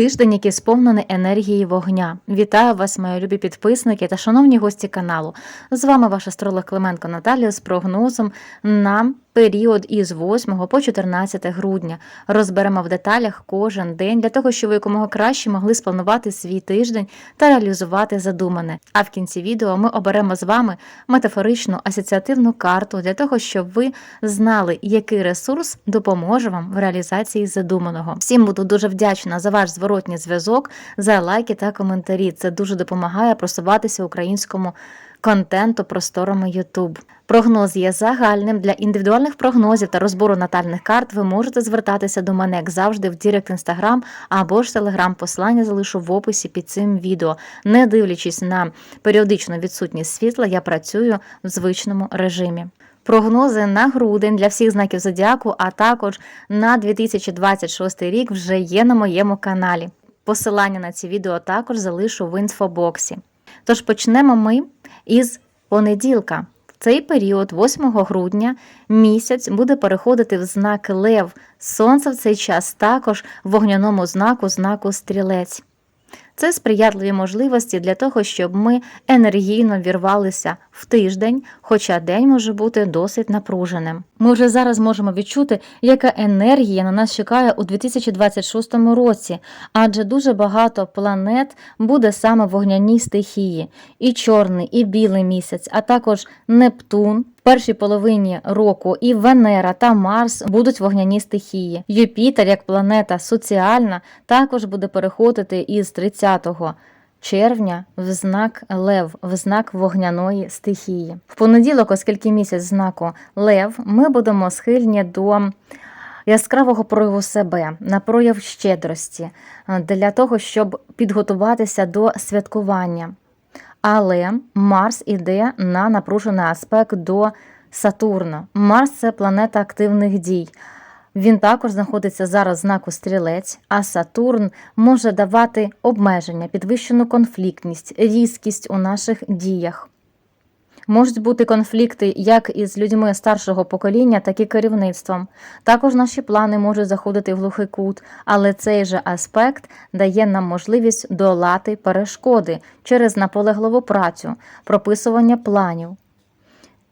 Тиждень, який сповнений енергії вогня. Вітаю вас, мої любі підписники та шановні гості каналу. З вами ваш астролог Клименко Наталія з прогнозом на період із 8 по 14 грудня. Розберемо в деталях кожен день для того, щоб ви якомога краще могли спланувати свій тиждень та реалізувати задумане. А в кінці відео ми оберемо з вами метафоричну асоціативну карту для того, щоб ви знали, який ресурс допоможе вам в реалізації задуманого. Всім буду дуже вдячна за ваш зворотній зв'язок, за лайки та коментарі. Це дуже допомагає просуватися українському контенту просторами YouTube. Прогноз є загальним для індивідуальних прогнозів та розбору натальних карт. Ви можете звертатися до мене як завжди в Дірект Інстаграм або ж Телеграм. Посилання залишу в описі під цим відео. Не дивлячись на періодичну відсутність світла, я працюю в звичному режимі. Прогнози на грудень для всіх знаків зодіаку, а також на 2026 рік вже є на моєму каналі. Посилання на ці відео також залишу в інфобоксі. Тож почнемо ми із понеділка. В цей період, 8 грудня, місяць буде переходити в знак Лев. Сонце в цей час також в вогняному знаку, знаку стрілець. Це сприятливі можливості для того, щоб ми енергійно вірвалися в тиждень, хоча день може бути досить напруженим. Ми вже зараз можемо відчути, яка енергія на нас чекає у 2026 році, адже дуже багато планет буде саме вогняній стихії: і чорний, і білий місяць, а також Нептун. В першій половині року і Венера та Марс будуть вогняні стихії. Юпітер, як планета соціальна, також буде переходити із 30 червня в знак Лев, в знак вогняної стихії. В понеділок, оскільки місяць знаку Лев, ми будемо схильні до яскравого прояву себе, на прояв щедрості е, для того, щоб підготуватися до святкування. Але Марс іде на напружений аспект до Сатурна. Марс це планета активних дій. Він також знаходиться зараз в знаку стрілець, а Сатурн може давати обмеження, підвищену конфліктність, різкість у наших діях. Можуть бути конфлікти як із людьми старшого покоління, так і керівництвом. Також наші плани можуть заходити в глухий кут, але цей же аспект дає нам можливість долати перешкоди через наполегливу працю, прописування планів.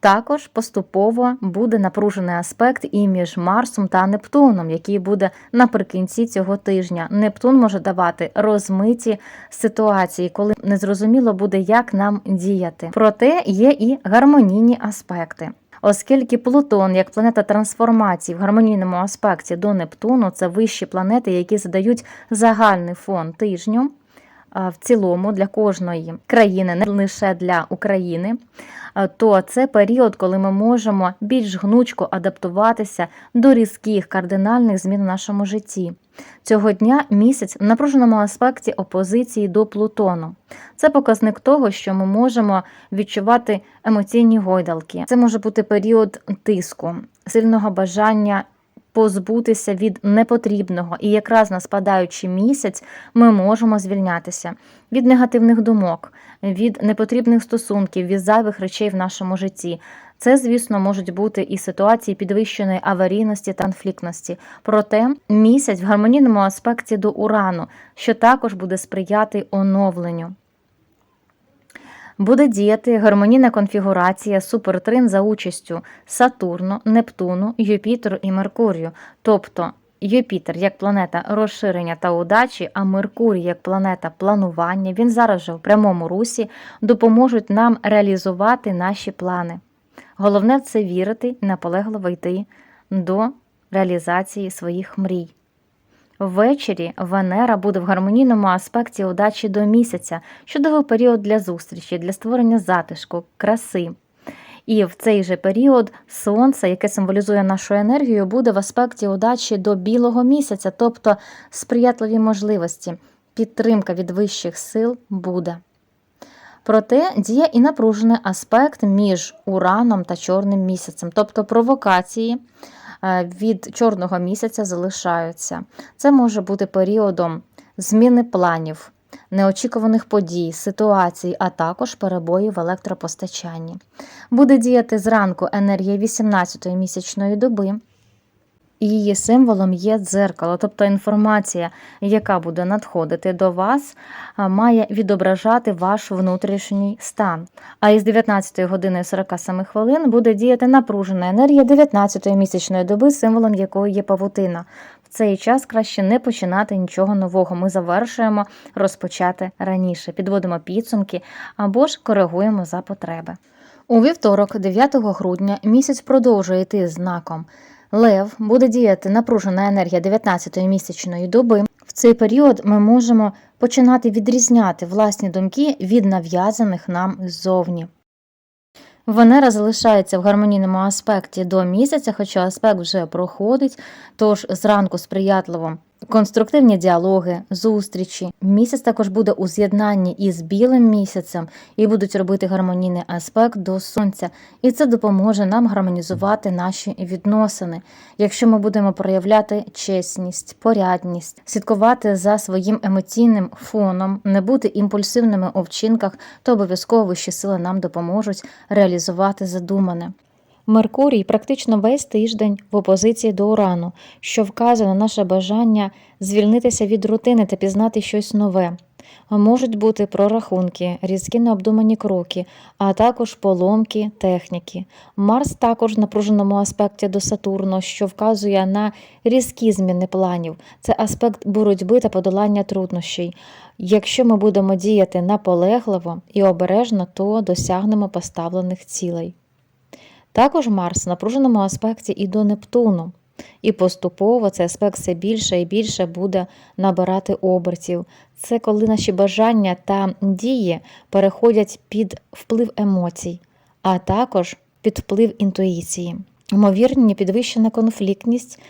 Також поступово буде напружений аспект і між Марсом та Нептуном, який буде наприкінці цього тижня. Нептун може давати розмиті ситуації, коли незрозуміло буде, як нам діяти. Проте є і гармонійні аспекти. Оскільки Плутон, як планета трансформації в гармонійному аспекті до Нептуну, це вищі планети, які задають загальний фон тижню. В цілому для кожної країни, не лише для України, то це період, коли ми можемо більш гнучко адаптуватися до різких кардинальних змін в нашому житті. Цього дня місяць в напруженому аспекті опозиції до Плутону. Це показник того, що ми можемо відчувати емоційні гойдалки. Це може бути період тиску, сильного бажання позбутися від непотрібного, і якраз на спадаючий місяць ми можемо звільнятися від негативних думок, від непотрібних стосунків, від зайвих речей в нашому житті. Це, звісно, можуть бути і ситуації підвищеної аварійності та конфліктності. Проте місяць в гармонійному аспекті до урану, що також буде сприяти оновленню буде діяти гармонійна конфігурація супертрин за участю Сатурну, Нептуну, Юпітеру і Меркурію. Тобто Юпітер як планета розширення та удачі, а Меркурій як планета планування, він зараз же в прямому русі допоможуть нам реалізувати наші плани. Головне це вірити і наполегливо йти до реалізації своїх мрій. Ввечері Венера буде в гармонійному аспекті удачі до місяця, чудовий період для зустрічі, для створення затишку, краси. І в цей же період сонце, яке символізує нашу енергію, буде в аспекті удачі до білого місяця, тобто сприятливі можливості, підтримка від вищих сил буде. Проте діє і напружений аспект між ураном та чорним місяцем, тобто провокації. Е, від чорного місяця залишаються. Це може бути періодом зміни планів, неочікуваних подій, ситуацій, а також перебоїв в електропостачанні. Буде діяти зранку енергія 18-ї місячної доби. Її символом є дзеркало, тобто інформація, яка буде надходити до вас, має відображати ваш внутрішній стан. А із 19 години 47 хвилин буде діяти напружена енергія 19-ї місячної доби, символом якої є павутина. В цей час краще не починати нічого нового. Ми завершуємо розпочати раніше, підводимо підсумки або ж коригуємо за потреби. У вівторок, 9 грудня, місяць продовжує йти знаком. Лев буде діяти напружена енергія 19-ї місячної доби. В цей період ми можемо починати відрізняти власні думки від нав'язаних нам ззовні. Венера залишається в гармонійному аспекті до місяця, хоча аспект вже проходить, тож зранку сприятливо конструктивні діалоги, зустрічі. Місяць також буде у з'єднанні із білим місяцем і будуть робити гармонійний аспект до сонця, і це допоможе нам гармонізувати наші відносини. Якщо ми будемо проявляти чесність, порядність, слідкувати за своїм емоційним фоном, не бути імпульсивними у вчинках, то обов'язково вищі сили нам допоможуть реалізувати задумане. Меркурій практично весь тиждень в опозиції до Урану, що вказує на наше бажання звільнитися від рутини та пізнати щось нове. Можуть бути прорахунки, різкі необдумані кроки, а також поломки техніки. Марс також в напруженому аспекті до Сатурну, що вказує на різкі зміни планів. Це аспект боротьби та подолання труднощей. Якщо ми будемо діяти наполегливо і обережно, то досягнемо поставлених цілей. Також Марс в напруженому аспекті і до Нептуну. І поступово цей аспект все більше і більше буде набирати обертів. Це коли наші бажання та дії переходять під вплив емоцій, а також під вплив інтуїції, ймовірні підвищена конфліктність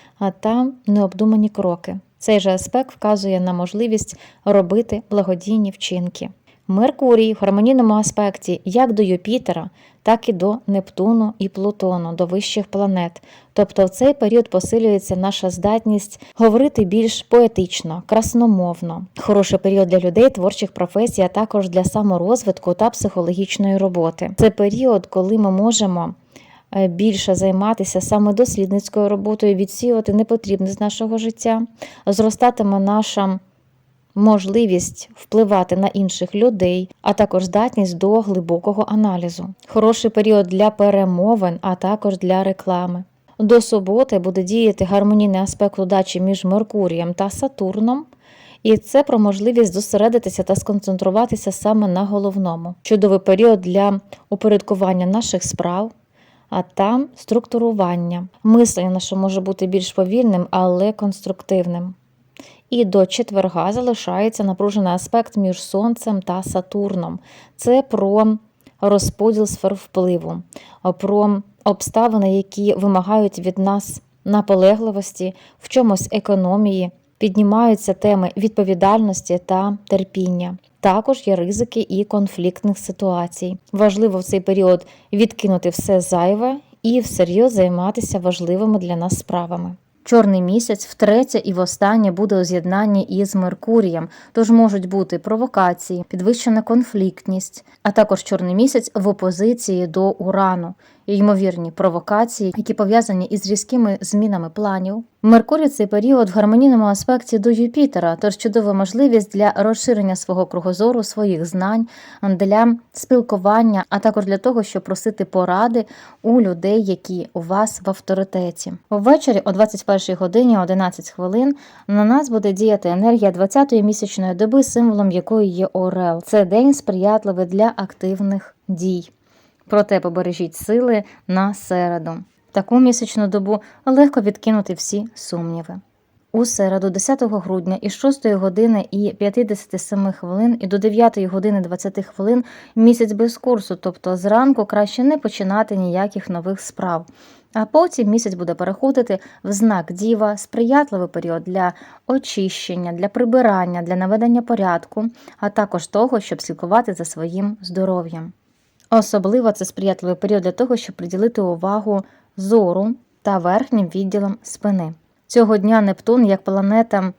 та необдумані кроки. Цей же аспект вказує на можливість робити благодійні вчинки. Меркурій в гармонійному аспекті як до Юпітера, так і до Нептуну і Плутону, до вищих планет. Тобто в цей період посилюється наша здатність говорити більш поетично, красномовно. Хороший період для людей, творчих професій, а також для саморозвитку та психологічної роботи. Це період, коли ми можемо. е, Більше займатися саме дослідницькою роботою, відсіювати непотрібне з нашого життя, зростатиме наша можливість впливати на інших людей, а також здатність до глибокого аналізу. Хороший період для перемовин, а також для реклами. До суботи буде діяти гармонійний аспект удачі між Меркурієм та Сатурном. І це про можливість зосередитися та сконцентруватися саме на головному. Чудовий період для упорядкування наших справ, а там структурування. Мислення наше може бути більш повільним, але конструктивним. І до четверга залишається напружений аспект між Сонцем та Сатурном. Це про розподіл сфер впливу, про обставини, які вимагають від нас наполегливості, в чомусь економії, піднімаються теми відповідальності та терпіння. Також є ризики і конфліктних ситуацій. Важливо в цей період відкинути все зайве і всерйоз займатися важливими для нас справами. Чорний місяць втретє і востаннє буде у з'єднанні із Меркурієм, тож можуть бути провокації, підвищена конфліктність, а також чорний місяць в опозиції до Урану, ймовірні провокації, які пов'язані із різкими змінами планів. Меркурій цей період в гармонійному аспекті до Юпітера, тож чудова можливість для розширення свого кругозору, своїх знань, для спілкування, а також для того, щоб просити поради у людей, які у вас в авторитеті. Ввечері о 21 годині 11 хвилин на нас буде діяти енергія 20-ї місячної доби, символом якої є Орел. Це день сприятливий для активних дій. Проте побережіть сили на середу. Таку місячну добу легко відкинути всі сумніви. У середу, 10 грудня, із 6 години і 57 хвилин і до 9 години 20 хвилин місяць без курсу, тобто зранку краще не починати ніяких нових справ. А потім місяць буде переходити в знак діва, сприятливий період для очищення, для прибирання, для наведення порядку, а також того, щоб слідкувати за своїм здоров'ям. Особливо це сприятливий період для того, щоб приділити увагу зору та верхнім відділам спини. Цього дня Нептун, як планета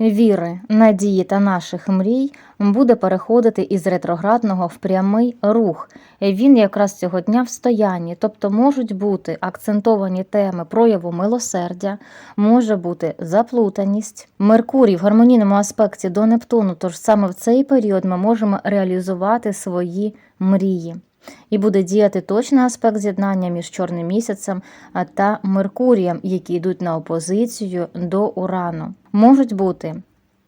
віри, надії та наших мрій буде переходити із ретроградного в прямий рух. Він якраз цього дня в стоянні, тобто можуть бути акцентовані теми прояву милосердя, може бути заплутаність. Меркурій в гармонійному аспекті до Нептуну, тож саме в цей період ми можемо реалізувати свої мрії. І буде діяти точний аспект з'єднання між чорним місяцем та Меркурієм, які йдуть на опозицію до Урану. Можуть бути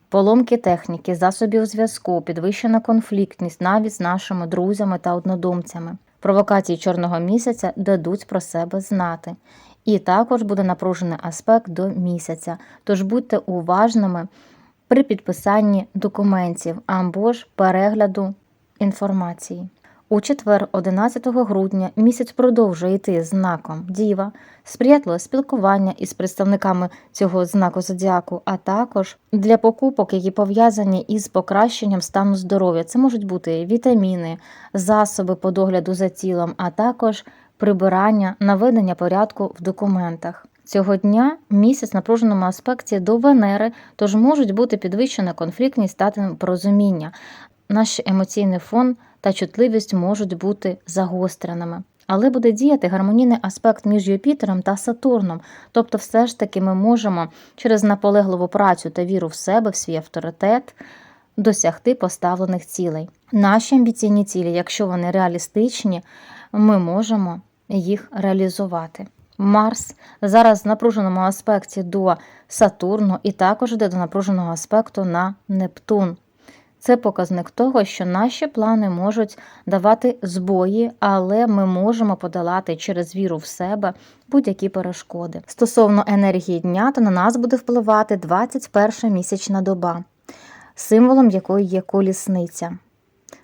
поломки техніки, засобів зв'язку, підвищена конфліктність навіть з нашими друзями та однодумцями. Провокації чорного місяця дадуть про себе знати. І також буде напружений аспект до місяця, тож будьте уважними при підписанні документів або ж перегляду інформації. У четвер, 11 грудня, місяць продовжує йти знаком Діва, сприятливе спілкування із представниками цього знаку зодіаку, а також для покупок, які пов'язані із покращенням стану здоров'я. Це можуть бути вітаміни, засоби по догляду за тілом, а також прибирання, наведення порядку в документах. Цього дня місяць напруженому аспекті до Венери, тож можуть бути підвищена конфліктність та порозуміння. Наш емоційний фон та чутливість можуть бути загостреними. Але буде діяти гармонійний аспект між Юпітером та Сатурном, тобто, все ж таки, ми можемо через наполегливу працю та віру в себе, в свій авторитет, досягти поставлених цілей. Наші амбіційні цілі, якщо вони реалістичні, ми можемо їх реалізувати. Марс зараз в напруженому аспекті до Сатурну і також йде до напруженого аспекту на Нептун. Це показник того, що наші плани можуть давати збої, але ми можемо подолати через віру в себе будь-які перешкоди. Стосовно енергії дня, то на нас буде впливати 21 місячна доба, символом якої є колісниця.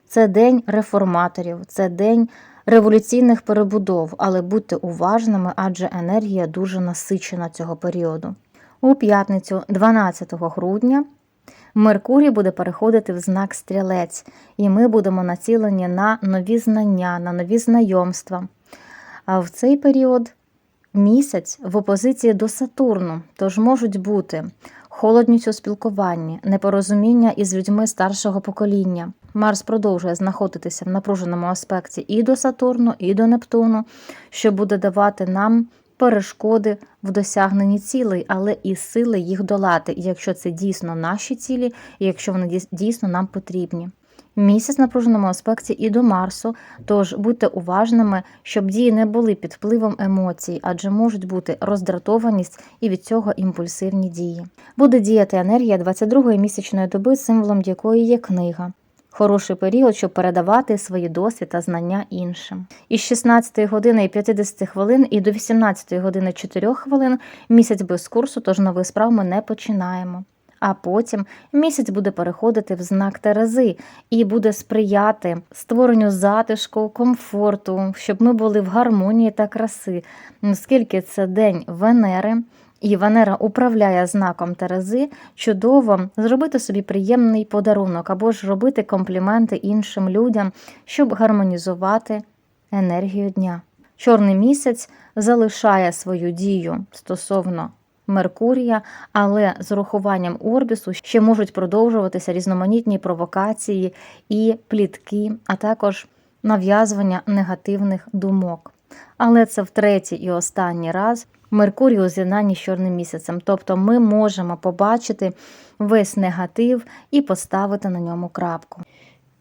Це день реформаторів, це день революційних перебудов, але будьте уважними, адже енергія дуже насичена цього періоду. У п'ятницю, 12 грудня. Меркурій буде переходити в знак стрілець, і ми будемо націлені на нові знання, на нові знайомства. А в цей період місяць в опозиції до Сатурну, тож можуть бути холодність у спілкуванні, непорозуміння із людьми старшого покоління. Марс продовжує знаходитися в напруженому аспекті і до Сатурну, і до Нептуну, що буде давати нам перешкоди в досягненні цілей, але і сили їх долати, якщо це дійсно наші цілі, і якщо вони дійсно нам потрібні. Місяць в напруженому аспекті і до Марсу, тож будьте уважними, щоб дії не були під впливом емоцій, адже можуть бути роздратованість і від цього імпульсивні дії. Буде діяти енергія 22-ї місячної доби, символом якої є книга хороший період, щоб передавати свої досвід та знання іншим. Із 16 години і 50 хвилин і до 18 години 4 хвилин місяць без курсу, тож нових справ ми не починаємо. А потім місяць буде переходити в знак Терези і буде сприяти створенню затишку, комфорту, щоб ми були в гармонії та краси, оскільки це день Венери і Венера управляє знаком Терези, чудово зробити собі приємний подарунок або ж робити компліменти іншим людям, щоб гармонізувати енергію дня. Чорний місяць залишає свою дію стосовно Меркурія, але з урахуванням орбісу ще можуть продовжуватися різноманітні провокації і плітки, а також нав'язування негативних думок. Але це втретє і останній раз Меркурій у з'єднанні з чорним місяцем. Тобто ми можемо побачити весь негатив і поставити на ньому крапку.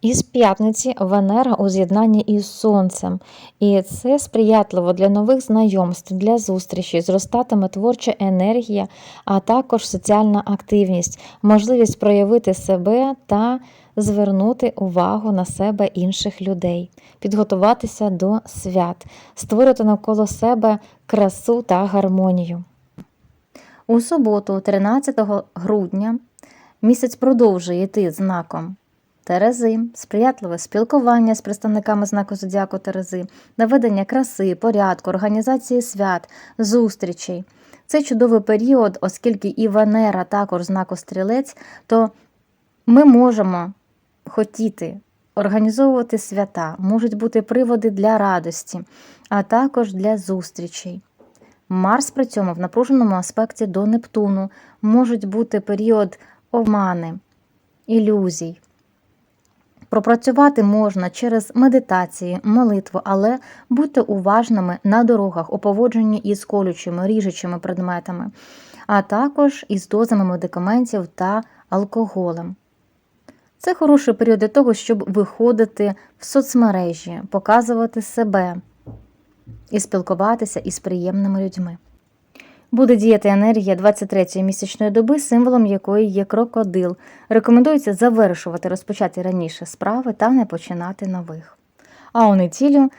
Із п'ятниці Венера у з'єднанні із Сонцем, і це сприятливо для нових знайомств, для зустрічі, зростатиме творча енергія, а також соціальна активність, можливість проявити себе та звернути увагу на себе інших людей, підготуватися до свят, створити навколо себе красу та гармонію. У суботу, 13 грудня, місяць продовжує йти знаком. Терези, сприятливе спілкування з представниками знаку Зодіаку Терези, наведення краси, порядку, організації свят, зустрічей. Це чудовий період, оскільки і Венера також знаку стрілець, то ми можемо хотіти організовувати свята, можуть бути приводи для радості, а також для зустрічей. Марс при цьому в напруженому аспекті до Нептуну можуть бути період омани, ілюзій. Пропрацювати можна через медитації, молитву, але будьте уважними на дорогах у поводженні із колючими, ріжучими предметами, а також із дозами медикаментів та алкоголем. Це хороший період для того, щоб виходити в соцмережі, показувати себе і спілкуватися із приємними людьми. Буде діяти енергія 23-ї місячної доби, символом якої є крокодил. Рекомендується завершувати розпочаті раніше справи та не починати нових. А у неділю,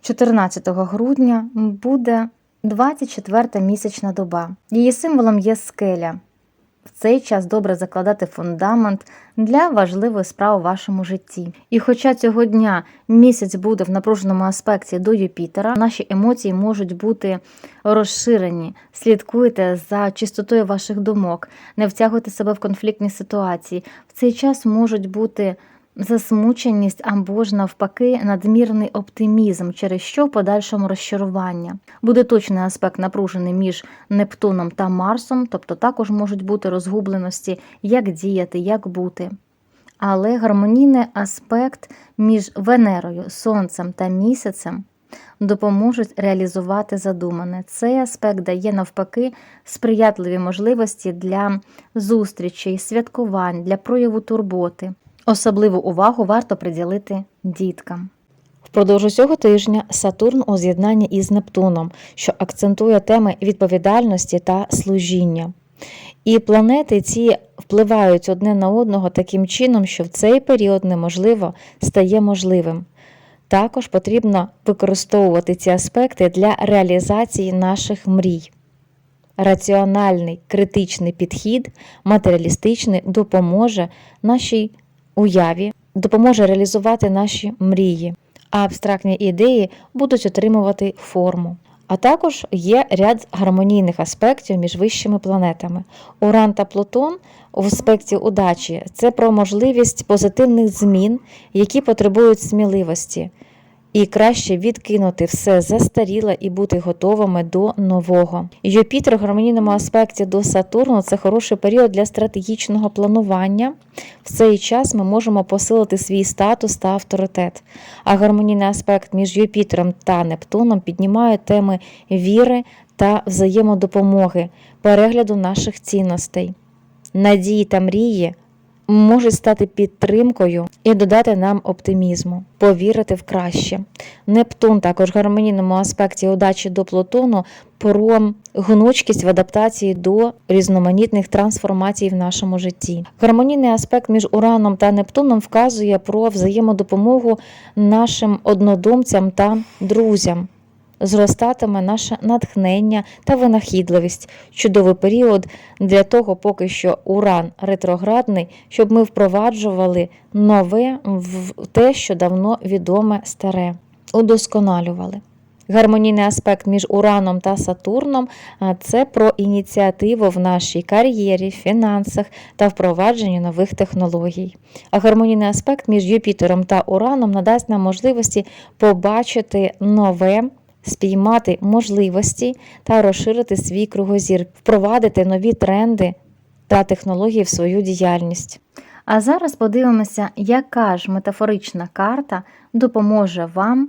14 грудня, буде 24-та місячна доба. Її символом є скеля. В цей час добре закладати фундамент для важливої справи в вашому житті. І хоча цього дня місяць буде в напруженому аспекті до Юпітера, наші емоції можуть бути розширені. Слідкуйте за чистотою ваших думок, не втягуйте себе в конфліктні ситуації. В цей час можуть бути засмученість або ж навпаки надмірний оптимізм, через що в подальшому розчарування. Буде точний аспект напружений між Нептуном та Марсом, тобто також можуть бути розгубленості, як діяти, як бути. Але гармонійний аспект між Венерою, Сонцем та місяцем допоможуть реалізувати задумане. Цей аспект дає навпаки сприятливі можливості для зустрічей, святкувань, для прояву турботи. Особливу увагу варто приділити діткам. Впродовж усього тижня Сатурн у з'єднанні із Нептуном, що акцентує теми відповідальності та служіння. І планети ці впливають одне на одного таким чином, що в цей період неможливо стає можливим. Також потрібно використовувати ці аспекти для реалізації наших мрій. Раціональний критичний підхід, матеріалістичний допоможе нашій уяві, допоможе реалізувати наші мрії, а абстрактні ідеї будуть отримувати форму. А також є ряд гармонійних аспектів між вищими планетами. Уран та Плутон в аспекті удачі це про можливість позитивних змін, які потребують сміливості, і краще відкинути все застаріле і бути готовими до нового. Юпітер в гармонійному аспекті до Сатурну це хороший період для стратегічного планування. В цей час ми можемо посилити свій статус та авторитет. А гармонійний аспект між Юпітером та Нептуном піднімає теми віри та взаємодопомоги, перегляду наших цінностей. Надії та мрії можуть стати підтримкою і додати нам оптимізму, повірити в краще. Нептун також в гармонійному аспекті удачі до Плутону про гнучкість в адаптації до різноманітних трансформацій в нашому житті. Гармонійний аспект між Ураном та Нептуном вказує про взаємодопомогу нашим однодумцям та друзям. Зростатиме наше натхнення та винахідливість. Чудовий період для того, поки що уран ретроградний, щоб ми впроваджували нове в те, що давно відоме старе, удосконалювали. Гармонійний аспект між Ураном та Сатурном це про ініціативу в нашій кар'єрі, фінансах та впровадженні нових технологій. А гармонійний аспект між Юпітером та Ураном надасть нам можливості побачити нове спіймати можливості та розширити свій кругозір, впровадити нові тренди та технології в свою діяльність. А зараз подивимося, яка ж метафорична карта допоможе вам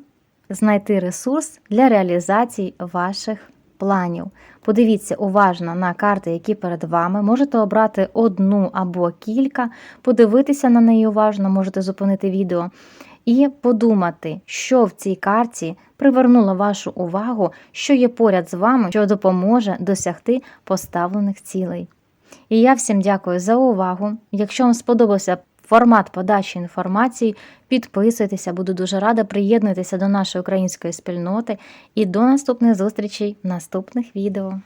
знайти ресурс для реалізації ваших планів. Подивіться уважно на карти, які перед вами. Можете обрати одну або кілька, подивитися на неї уважно, можете зупинити відео і подумати, що в цій карті привернуло вашу увагу, що є поряд з вами, що допоможе досягти поставлених цілей. І я всім дякую за увагу. Якщо вам сподобався формат подачі інформації, підписуйтеся, буду дуже рада приєднуйтеся до нашої української спільноти і до наступних зустрічей в наступних відео.